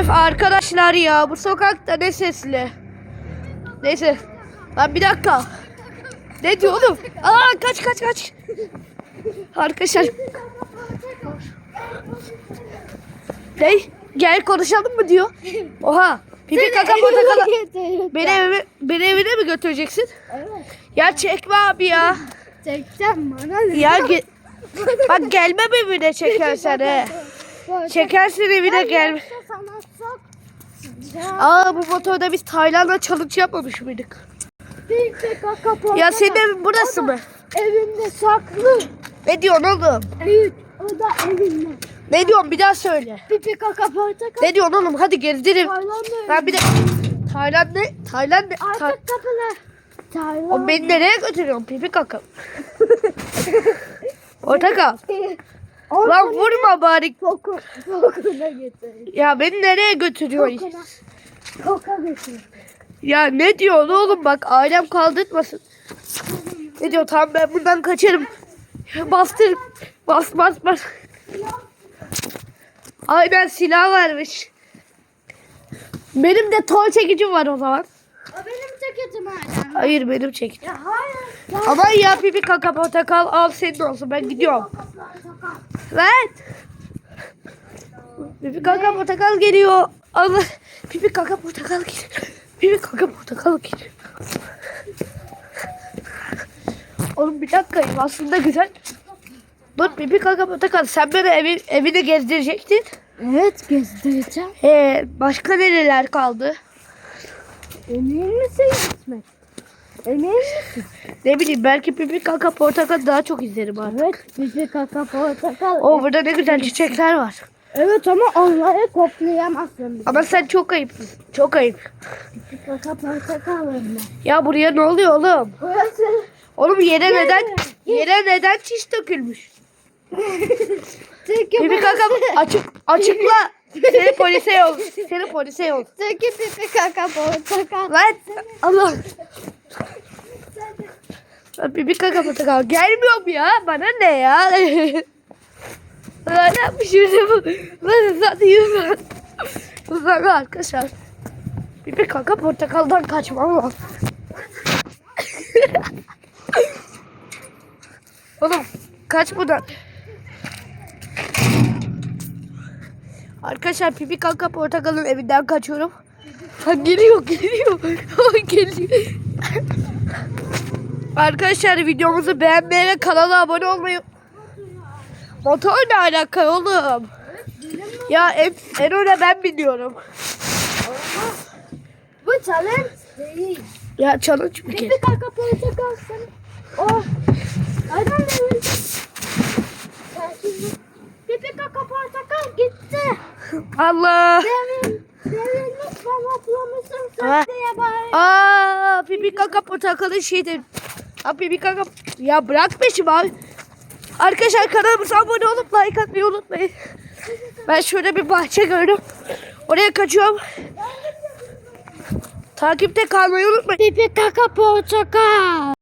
Öf arkadaşlar ya bu sokakta ne sesli. Neyse. Lan bir dakika. Ne diyor oğlum? Aa kaç kaç kaç. Arkadaşlar. Ne? Gel konuşalım mı diyor. Oha. Pipi kaka portakala. Beni, evime, beni evine mi götüreceksin? Evet. Ya çekme abi ya. Çekeceğim bana? Ya ge- bak gelmem evine çekersen he. Çekersin evine gel. Aa bu motorda biz Tayland'la challenge yapmamış mıydık? bir kaka portakal. Ya senin evin burası mı? Evinde saklı. Ne diyorsun oğlum? Evet. O da evinde. Ne diyorsun bir daha söyle. Pipi kaka portakal. Ne diyorsun oğlum hadi gezdirin. Tayland'da Ben bir de Tayland ne? Tayland ne? Ta- kapılar. Tayland. o beni nereye götürüyorsun pipi kaka? Portakal. Lan vurma bari. Koku. Kokuna getir. Ya beni nereye götürüyorsun? Kokuna. Koka. Ya ne diyorsun oğlum bak ailem kaldırtmasın. Ne diyor tamam ben buradan kaçarım. Bastır. Bas bas bas. Aynen silah vermiş. Benim de toy çekicim var o zaman. O benim ceketim hala. Hayır benim çekici. Ya hayır. Ya Aman ya pipi kaka portakal al senin olsun ben gidiyorum. Ver. Pipi kaka portakal geliyor. Allah. Pipi kaka portakal geliyor. Pipi kaka portakal geliyor. Oğlum bir dakika aslında güzel. Dur pipi kaka portakal sen beni evi, evini gezdirecektin. Evet gezdireceğim. Ee, başka nereler kaldı? Emin misin gitmek? Emin misin? Ne bileyim belki pipi kaka portakal daha çok izlerim artık. Evet. Pipi kaka portakal. O burada ne güzel çiçekler var. Evet ama onları koklayamazsın. Ama sen çok ayıpsın. Çok ayıp. Kaka portakal önüne. Ya buraya ne oluyor oğlum? Burası. Oğlum yere neden yere neden çiş dökülmüş? Çünkü Pipi kaka açık açıkla. Seni polise yol. Seni polise yol. Çünkü pipi kaka portakal. Lan Allah. Lan Pipi kaka portakal gelmiyorum ya. Bana ne ya? Ne yapmışım bu? Lan satayım ben. Uzak arkadaşlar. Pipi kaka portakaldan kaçmam lazım. Oğlum kaç buradan. Arkadaşlar pipi kanka portakalın evinden kaçıyorum. Ha geliyor geliyor. Geliyor. Arkadaşlar videomuzu beğenmeyi ve kanala abone olmayı Motor ne alaka oğlum? Ya en, en öne ben biliyorum. Bu challenge değil. Ya challenge bir kere. Pipi kaka portakal sen. O. Adam devin. Pipi kaka portakal gitti. Allah. Devin. Devin lütfen atlamışsın Ha. sen diye bari. Aa pipi kaka portakalın şeydi. Ha pipi kaka. Ya bırak peşimi abi. Arkadaşlar kanalımıza abone olup like atmayı unutmayın. Ben şöyle bir bahçe gördüm. Oraya kaçıyorum. Takipte kalmayı unutmayın. Pipi kaka portakal.